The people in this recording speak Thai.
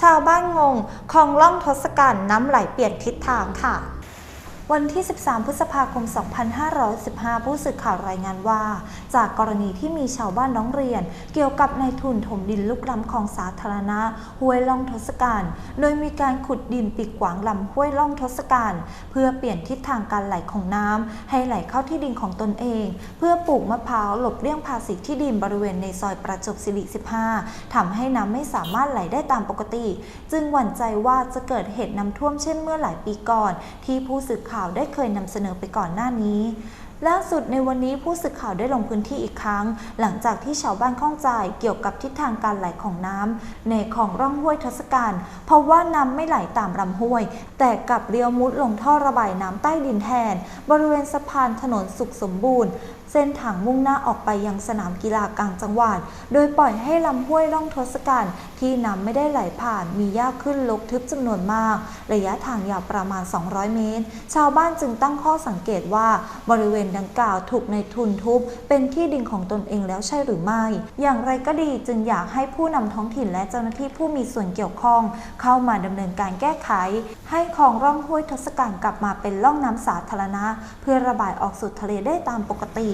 ชาวบ้านงงคลองล่องทศกัณฐ์น้ำไหลเปลี่ยนทิศทางค่ะ วันที่ 13 พฤษภาคม 2515 ผู้สื่อข่าวรายงานว่า จากกรณีที่มีชาวบ้านร้องเรียน เกี่ยวกับนายทุนถมดินลุกล้ำคลองสาธารณะห้วยล่องทศกัณฐ์โดยมีการขุดดินปีกขวางลำห้วยล่องทศกัณฐ์เพื่อเปลี่ยนทิศทางการไหลของน้ำให้ไหลเข้าที่ดินของตนเอง เพื่อปลูกมะพร้าวหลบเลี่ยงภาษีที่ดินบริเวณในซอยประจบสิริ 15 ทำให้น้ำไม่สามารถไหลได้ตามปกติ จึงหวั่นใจว่าจะเกิดเหตุน้ำท่วมเช่นเมื่อหลายปีก่อน ที่ผู้สื่อข่าวได้เคยนำเสนอไปก่อนหน้านี้ ล่าสุดในวันนี้ผู้สื่อข่าวได้ลงพื้นที่อีกครั้ง หลังจากที่ชาวบ้านข้องใจเกี่ยวกับทิศทางการไหลของน้ำในของร่องห้วยทศกัณฐ์เพราะว่าน้ำไม่ไหลตามลำห้วย แต่กลับเลี้ยวมุดลงท่อระบายน้ำใต้ดินแทน บริเวณสะพานถนนสุขสมบูรณ์ เส้นทางมุ่งหน้าออกไปยังสนามกีฬากลางจังหวัด โดยปล่อยให้ลำห้วยล่องทศกัณฐ์ที่น้ำไม่ได้ไหลผ่านมีหญ้าขึ้นลกทึบจำนวนมาก ระยะทางยาวประมาณ 200 เมตร ชาวบ้านจึงตั้งข้อสังเกตว่าบริเวณดังกล่าวถูกในทุนทุบเป็นที่ดินของตนเองแล้วใช่หรือไม่ อย่างไรก็ดีจึงอยากให้ผู้นำท้องถิ่นและเจ้าหน้าที่ผู้มีส่วนเกี่ยวข้อง เข้ามาดำเนินการแก้ไข ให้คลองร่องห้วยทศกัณฐ์กลับมาเป็นร่องน้ำสาธารณะ เพื่อระบายออกสู่ทะเลได้ตามปกติ